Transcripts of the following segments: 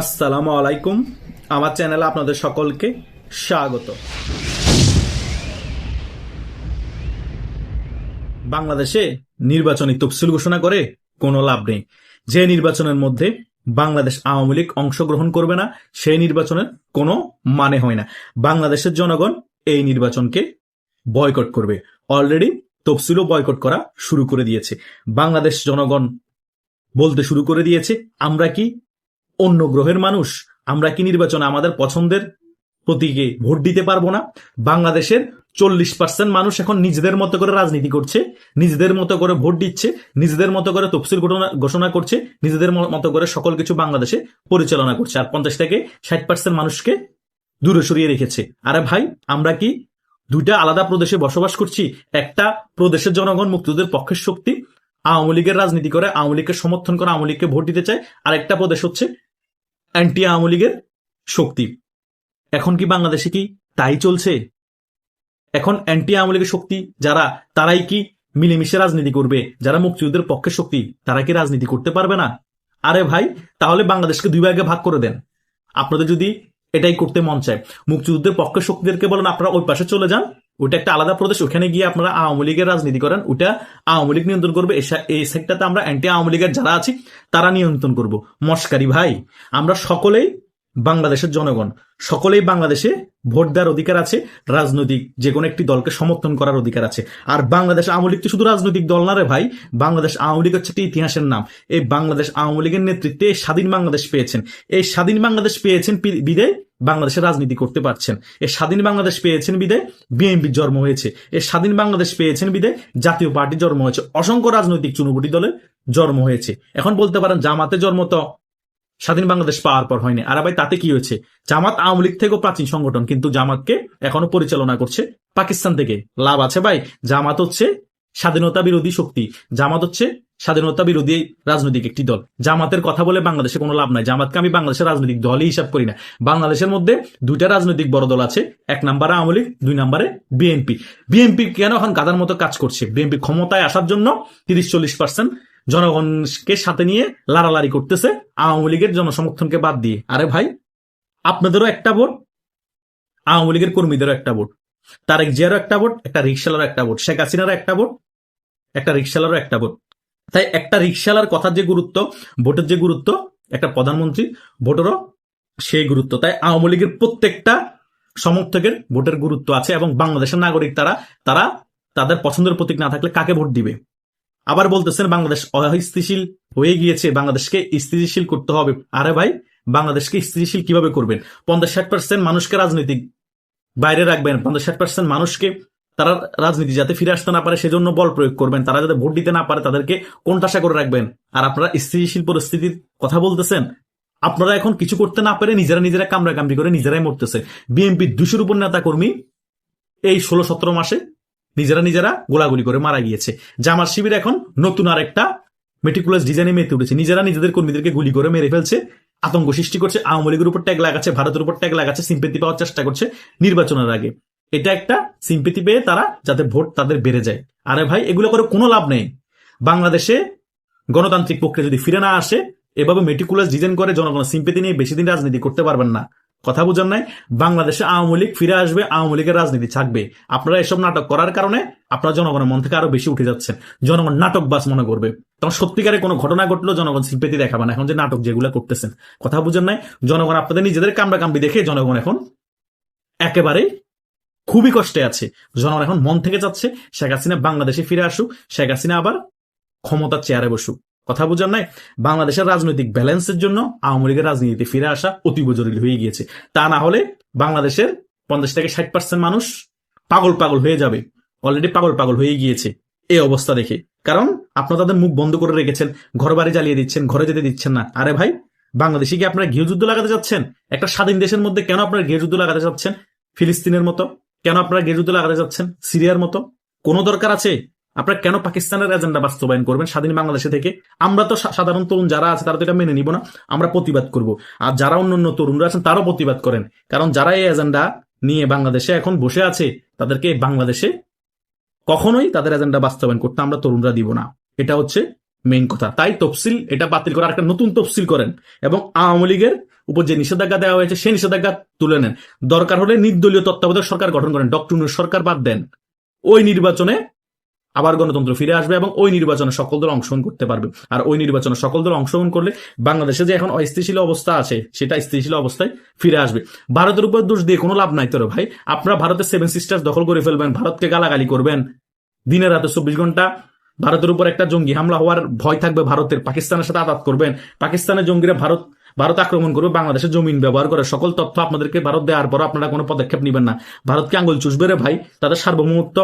আসসালামু আলাইকুম। আমার চ্যানেলে আপনাদের সকলকে স্বাগত। বাংলাদেশে নির্বাচনী তফসিল ঘোষণা করে কোনো লাভ নেই। যে নির্বাচনের মধ্যে বাংলাদেশ আওয়ামী লীগ অংশগ্রহণ করবে না, সেই নির্বাচনের কোনো মানে হয় না। বাংলাদেশের জনগণ এই নির্বাচনকে বয়কট করবে। অলরেডি তফসিলও বয়কট করা শুরু করে দিয়েছে। বাংলাদেশ জনগণ বলতে শুরু করে দিয়েছে, আমরা কি অন্য গ্রহের মানুষ, আমরা কি নির্বাচনে আমাদের পছন্দের প্রতীকে ভোট দিতে পারব না? বাংলাদেশের চল্লিশ পার্সেন্ট মানুষ এখন নিজেদের মতো করে রাজনীতি করছে, নিজেদের মতো করে ভোট দিচ্ছে, নিজেদের মতো করে তফসিল ঘোষণা করছে, নিজেদের মতো করে সকল কিছু বাংলাদেশে পরিচালনা করছে। আর পঞ্চাশ থেকে ষাট পার্সেন্ট মানুষকে দূরে সরিয়ে রেখেছে। আরে ভাই, আমরা কি দুইটা আলাদা প্রদেশে বসবাস করছি? একটা প্রদেশের জনগণ মুক্তিযুদ্ধের পক্ষের শক্তি, আওয়ামী লীগের রাজনীতি করে, আওয়ামী লীগকে সমর্থন করে, আওয়ামী লীগকে ভোট দিতে চায়। আর একটা প্রদেশ হচ্ছে অ্যান্টি আওয়ামী লীগের শক্তি। এখন কি বাংলাদেশে কি তাই চলছে? এখন অ্যান্টি আওয়ামী লীগের শক্তি যারা, তারাই কি মিলেমিশে রাজনীতি করবে? যারা মুক্তিযুদ্ধের পক্ষে শক্তি, তারা কি রাজনীতি করতে পারবে না? আরে ভাই, তাহলে বাংলাদেশকে দুই ভাগে ভাগ করে দেন। আপনাদের যদি এটাই করতে মন চায়, মুক্তিযুদ্ধের পক্ষে শক্তিদেরকে বলেন, আপনারা ওই পাশে চলে যান ওটা একটা আলাদা প্রদেশ, ওখানে গিয়ে আপনারা আওয়ামী লীগের রাজনীতি করেন, ওটা আওয়ামী লীগ নিয়ন্ত্রণ করবে এই সা- এই সেক্টরটা আমরা অ্যান্টি আওয়ামী লীগের যারা আছি, তারা নিয়ন্ত্রণ করব। মস্কারি ভাই, আমরা সকলেই বাংলাদেশের জনগণ। সকলেই বাংলাদেশে ভোট দেওয়ার অধিকার আছে, রাজনৈতিক যে কোনো একটি দলকে সমর্থন করার অধিকার আছে। আর বাংলাদেশ আওয়ামী লীগ তো শুধু রাজনৈতিক দল না রে ভাই, বাংলাদেশ আওয়ামী লীগ হচ্ছে একটি ইতিহাসের নাম। এই বাংলাদেশ আওয়ামী লীগের নেতৃত্বে স্বাধীন বাংলাদেশ পেয়েছেন। এই স্বাধীন বাংলাদেশ পেয়েছেন বিদায় বাংলাদেশের রাজনীতি করতে পারছেন। এই স্বাধীন বাংলাদেশ পেয়েছেন বিদে বিএনপির জন্ম হয়েছে। এই স্বাধীন বাংলাদেশ পেয়েছেন বিদে জাতীয় পার্টির জন্ম হয়েছে। অসংখ্য রাজনৈতিক চুনুবুটি দলের জন্ম হয়েছে। এখন বলতে পারেন জামাতের জন্ম তো স্বাধীন বাংলাদেশ পাওয়ার পর হয়নি। আর ভাই, তাতে কি হয়েছে? জামাত আওয়ামী লীগ থেকেও প্রাচীন সংগঠন, কিন্তু জামাতকে এখনও পরিচালনা করছে পাকিস্তান থেকে। লাভ আছে ভাই, জামাত হচ্ছে স্বাধীনতা বিরোধী শক্তি। জামাত হচ্ছে স্বাধীনতা বিরোধী রাজনৈতিক একটি দল। জামাতের কথা বলে বাংলাদেশে কোনো লাভ নাই। জামাতকে আমি বাংলাদেশের রাজনৈতিক দলই হিসাব করি না। বাংলাদেশের মধ্যে দুইটা রাজনৈতিক বড় দল আছে। এক নম্বরে আওয়ামী লীগ, দুই নম্বরে বিএনপি। বিএনপি কেন এখন গাদার মতো কাজ করছে? বিএনপি ক্ষমতায় আসার জন্য তিরিশ চল্লিশ পার্সেন্ট জনগণকে সাথে নিয়ে লাড়ালাড়ি করতেছে, আওয়ামী লীগের জনসমর্থনকে বাদ দিয়ে। আরে ভাই, আপনাদেরও একটা ভোট, আওয়ামী লীগের কর্মীদেরও একটা ভোট। তারেক জিয়ারও একটা ভোট, একটা রিক্সালারও একটা ভোট, শেখ হাসিনারও একটা ভোট, একটা রিক্সালারও একটা ভোট। তাই একটা রিক্সালার কথার যে গুরুত্ব, ভোটের যে গুরুত্ব, একটা প্রধানমন্ত্রী, ভোটেরও সেই গুরুত্ব। তাই আওয়ামী লীগের প্রত্যেকটা সমর্থকের ভোটের গুরুত্ব আছে এবং বাংলাদেশের নাগরিক তারা তারা তাদের পছন্দের প্রতীক না থাকলে কাকে ভোট দিবে? আবার বলতেছেন, বাংলাদেশ অস্থিতিশীল হয়ে গিয়েছে, বাংলাদেশকে স্থিতিশীল করতে হবে। আরে ভাই, বাংলাদেশকে স্থিতিশীল কীভাবে করবেন? পঞ্চাশ ষাট পার্সেন্ট মানুষকে রাজনৈতিক বাইরে রাখবেন পঞ্চাশ ষাট পার্সেন্ট মানুষকে তারা রাজনীতি যাতে ফিরে আসতে না পারে, সেজন্য বল প্রয়োগ করবেন। তারা যাতে ভোট দিতে না পারে, তাদেরকে কোনটাশা করে রাখবেন। আর আপনারা স্থিতিশীল পরিস্থিতির কথা বলতেছেন, আপনারা এখন কিছু করতে না পারে নিজেরা নিজেরা কামড়া কামড়ি করে নিজেরাই মরতেছে। বিএনপির দুশোর উপর নেতা কর্মী এই ষোলো সতেরো মাসে নিজেরা নিজেরা গোলাগুলি করে মারা গিয়েছে। জামার শিবির এখন নতুন আর একটা মেটিকুলাস ডিজাইনে মেতে উঠেছে। নিজেরা নিজেদের কর্মীদেরকে গুলি করে মেরে ফেলছে, আতঙ্ক সৃষ্টি করছে, আওয়ামী লীগের উপর ট্যাগ লাগাচ্ছে, ভারতের উপর ট্যাগ লাগাচ্ছে সিম্পেতি পাওয়ার চেষ্টা করছে নির্বাচনের আগে। এটা একটা সিম্পেতি পেয়ে তারা যাতে ভোট তাদের বেড়ে যায়। আরে ভাই, এগুলো করে কোনো লাভ নেই। বাংলাদেশে গণতান্ত্রিক প্রক্রিয়া যদি ফিরে না আসে, এভাবে মেটিকুলাস ডিজাইন করে জনগণের সিম্পেতি নিয়ে বেশি দিন রাজনীতি করতে পারবেন না। কথা বুঝার নাই? বাংলাদেশে আওয়ামী লীগ ফিরে আসবে, আওয়ামী লীগের রাজনীতি থাকবে আপনারা এসব নাটক করার কারণে আপনারা জনগণের মন থেকে আরও বেশি উঠে যাচ্ছেন জনগণ নাটক বাস মনে করবে। তখন সত্যিকারে কোনো ঘটনা ঘটলো, জনগণ সিম্পেতি দেখাবে না। এখন যে নাটক যেগুলো করতেছেন, কথা বুঝেন নাই? জনগণ আপনাদের নিজেদের কামড়া কামড়ি দেখে জনগণ এখন একেবারে খুবই কষ্টে আছে। জনগণ এখন মন থেকে যাচ্ছে শেখ হাসিনা বাংলাদেশে ফিরে আসুক, শেখ হাসিনা আবার ক্ষমতার চেয়ারে বসুক। কথা বোঝার নাই, বাংলাদেশের রাজনৈতিক ব্যালেন্সের জন্য আওয়ামী লীগের রাজনীতিতে ফিরে আসা অতীব জরুরি হয়ে গিয়েছে। তা না হলে বাংলাদেশের পঞ্চাশ থেকে ষাট পার্সেন্ট মানুষ পাগল পাগল হয়ে যাবে। অলরেডি পাগল পাগল হয়ে গিয়েছে এই অবস্থা দেখে। কারণ আপনারা তাদের মুখ বন্ধ করে রেখেছেন ঘর বাড়ি জ্বালিয়ে দিচ্ছেন, ঘরে যেতে দিচ্ছেন না। আরে ভাই, বাংলাদেশে কি আপনারা গৃহযুদ্ধ লাগাতে যাচ্ছেন? একটা স্বাধীন দেশের মধ্যে কেন আপনারা গৃহযুদ্ধ লাগাতে যাচ্ছেন? ফিলিস্তিনের মতো? কেন আপনারা গৃহযুদ্ধ লাগাতে যাচ্ছেন? সিরিয়ার মতো? কোনো দরকার আছে? আপনারা কেন পাকিস্তানের এজেন্ডা বাস্তবায়ন করবেন? স্বাধীন বাংলাদেশে থেকে আমরা তো সাধারণ তরুণ যারা আছে, তারা তো এটা মেনে নিব না। আমরা প্রতিবাদ করব। আর যারা অন্য অন্য তরুণরা আছেন, তারাও প্রতিবাদ করেন। কারণ যারা এই এজেন্ডা নিয়ে বাংলাদেশে এখন বসে আছে, তাদেরকে বাংলাদেশে কখনোই তাদের এজেন্ডা বাস্তবায়ন করতে আমরা তরুণরা দিব না। এটা হচ্ছে মেইন কথা। তাই তফসিল, এটা বাতিল করে একটা নতুন তফসিল করেন এবং আওয়ামী লীগের উপর যে নিষেধাজ্ঞা দেওয়া হয়েছে, সেই নিষেধাজ্ঞা তুলে নেন। দরকার হলে নির্দলীয় তত্ত্বাবধায়ক সরকার গঠন করেন। ডক্টর সরকার বাদ দেন। ওই নির্বাচনে আবার গণতন্ত্র ফিরে আসবে এবং ওই নির্বাচনে সকল দল অংশগ্রহণ করতে পারবে। আর ওই নির্বাচনে সকল দল অংশগ্রহণ করলে বাংলাদেশে যে এখন অস্থিতিশীল অবস্থা আছে, সেটা স্থিতিশীল অবস্থায় ফিরে আসবে। ভারতের উপর দোষ দিয়ে কোনো লাভ নাই তোর ভাই। আপনারা ভারতের সেভেন সিস্টার্স দখল করে ফেলবেন, ভারতকে গালাগালি করবেন। দিনের রাতে চব্বিশ ঘণ্টা ভারতের উপর একটা জঙ্গি হামলা হওয়ার ভয় থাকবে ভারতের। পাকিস্তানের সাথে আঘাত করবেন। পাকিস্তানের জঙ্গিরা ভারত ভারত আক্রমণ করবে, বাংলাদেশের জমিন ব্যবহার করে। সকল তথ্য আপনাদেরকে ভারত দেওয়ার পর আপনারা কোনো পদক্ষেপ নেবেন না। ভারতকে আঙ্গুল চুষবে রে ভাই। তাদের সার্বভৌমত্ব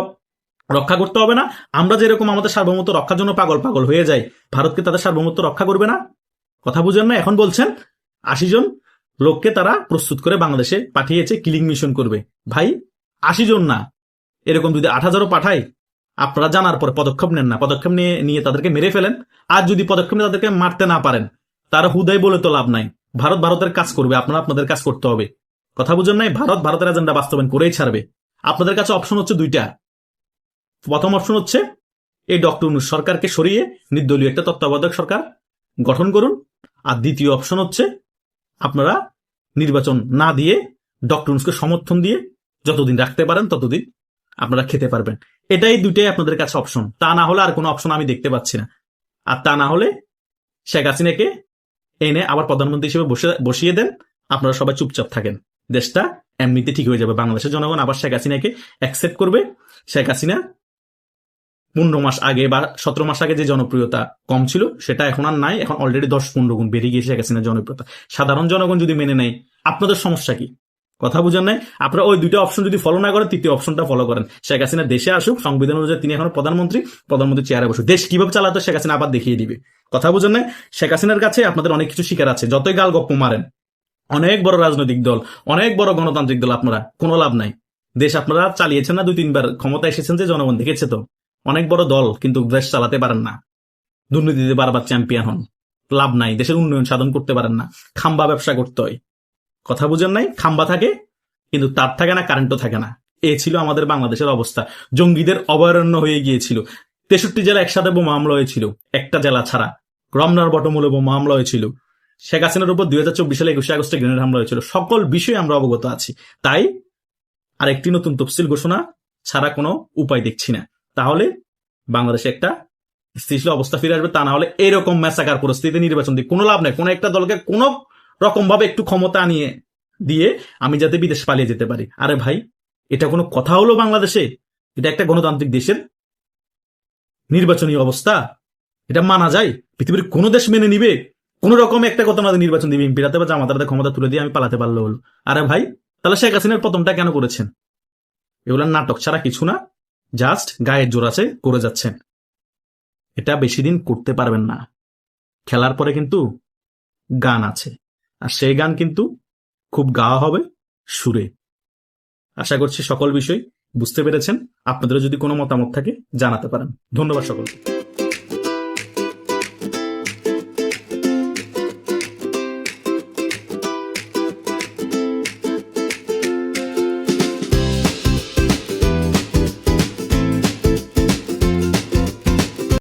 রক্ষা করতে হবে না। আমরা যেরকম আমাদের সার্বভৌমত্ব রক্ষার জন্য পাগল পাগল হয়ে যাই, ভারতকে তাদের সার্বভৌমত্ব রক্ষা করবে না? কথা বুঝেন না? এখন বলছেন আশি জন লোককে তারা প্রস্তুত করে বাংলাদেশে পাঠিয়েছে, কিলিং মিশন করবে। ভাই, আশি জন না। এরকম যদি আট হাজারও পাঠায়, আপনারা জানার পর পদক্ষেপ নেন না। পদক্ষেপ নিয়ে নিয়ে তাদেরকে মেরে ফেলেন। আর যদি পদক্ষেপ নিয়ে তাদেরকে মারতে না পারেন, তারা হুদাই বলে তো লাভ নাই। ভারত ভারতের কাজ করবে, আপনারা আপনাদের কাজ করতে হবে। কথা বুঝেন নাই? ভারত, ভারতের এজেন্ডা বাস্তবায়ন করেই ছাড়বে। আপনাদের কাছে অপশন হচ্ছে দুইটা। প্রথম অপশন হচ্ছে, এই ডক্টর সরকারকে সরিয়ে নির্দলীয় একটা তত্ত্বাবধায়ক সরকার গঠন করুন। আর দ্বিতীয় অপশন হচ্ছে, আপনারা নির্বাচন না দিয়ে ডক্টর সমর্থন দিয়ে যতদিন রাখতে পারেন ততদিন আপনারা খেতে পারবেন। এটাই দুইটাই আপনাদের কাছে অপশন। তা না হলে আর কোনো অপশন আমি দেখতে পাচ্ছি না। আর তা না হলে শেখ হাসিনাকে এনে আবার প্রধানমন্ত্রী হিসেবে বসে, বসিয়ে দেন। আপনারা সবাই চুপচাপ থাকেন। দেশটা এমনিতে ঠিক হয়ে যাবে। বাংলাদেশের জনগণ আবার শেখ হাসিনাকে অ্যাকসেপ্ট করবে। শেখ হাসিনা পনেরো মাস আগে বা সতেরো মাস আগে যে জনপ্রিয়তা কম ছিল, সেটা এখন আর নাই। এখন অলরেডি দশ পনেরো গুণ বেড়ে গিয়েছে শেখ হাসিনার জনপ্রিয়তা। সাধারণ জনগণ যদি মেনে নেয়, আপনাদের সমস্যা কি? কথা বুঝেন নাই? আপনারা ওই দুইটা অপশন যদি ফলো না করেন, তৃতীয় অপশনটা ফলো করেন। শেখ হাসিনা দেশে আসুক, সংবিধান অনুযায়ী তিনি এখন প্রধানমন্ত্রী প্রধানমন্ত্রী চেয়ারে বসুক। দেশ কীভাবে চালাতে শেখ হাসিনা আবার দেখিয়ে দিবে। কথা বুঝেন নাই? শেখ হাসিনার কাছে আপনাদের অনেক কিছু শিকার আছে। যতই গাল গপ্প মারেন, অনেক বড় রাজনৈতিক দল, অনেক বড় গণতান্ত্রিক দল আপনারা, কোনো লাভ নাই। দেশ আপনারা চালিয়েছেন না, দুই তিনবার ক্ষমতা এসেছেন যে জনগণ দেখেছে তো। অনেক বড় দল কিন্তু দেশ চালাতে পারেন না। দুর্নীতিতে বারবার চ্যাম্পিয়ন হন। লাভ নাই, দেশের উন্নয়ন সাধন করতে পারেন না। খাম্বা ব্যবসা করতে হয়। কথা বুঝেন নাই? খাম্বা থাকে, কিন্তু তার থাকে না কারেন্টও থাকে না। এ ছিল আমাদের বাংলাদেশের অবস্থা। জঙ্গিদের অভয়ারণ্য হয়ে গিয়েছিল। তেষট্টি জেলা একসাথে বোমা হামলা হয়েছিল। একটা জেলা ছাড়া। রমনার বটমূলে বোমা হামলা হয়েছিল। শেখ হাসিনার উপর দুই হাজার চব্বিশ সালে একুশে আগস্টে গ্রেনেড হামলা হয়েছিল। সকল বিষয়ে আমরা অবগত আছি। তাই আর একটি নতুন তফসিল ঘোষণা ছাড়া কোনো উপায় দেখছি না। তাহলে বাংলাদেশে একটা স্থিতিশীল অবস্থা ফিরে আসবে। তা না হলে এরকম ম্যাসাকার পরিস্থিতিতে নির্বাচন দিয়ে কোনো লাভ নেই। কোনো একটা দলকে কোনো রকম ভাবে একটু ক্ষমতা নিয়ে দিয়ে আমি যাতে বিদেশ পালিয়ে যেতে পারি। আরে ভাই, এটা কোনো কথা হলো বাংলাদেশে? এটা একটা গণতান্ত্রিক দেশের নির্বাচনী অবস্থা। এটা মানা যায়। পৃথিবীর কোনো দেশ মেনে নিবে। কোন রকম একটা কথা নির্বাচন দিবে এমপিরাতে বা জামাতারাতে ক্ষমতা তুলে দিয়ে আমি পালাতে পারল হলো। আরে ভাই, তাহলে শেখ হাসিনার প্রথমটা কেন করেছেন? এগুলো নাটক ছাড়া কিছু না। জাস্ট গায়ের জোর আছে, করে যাচ্ছেন। এটা বেশি দিন করতে পারবেন না। খেলার পরে কিন্তু গান আছে। আর সেই গান কিন্তু খুব গাওয়া হবে সুরে। আশা করছি সকল বিষয় বুঝতে পেরেছেন। আপনাদের যদি কোনো মতামত থাকে, জানাতে পারেন। ধন্যবাদ সকলকে।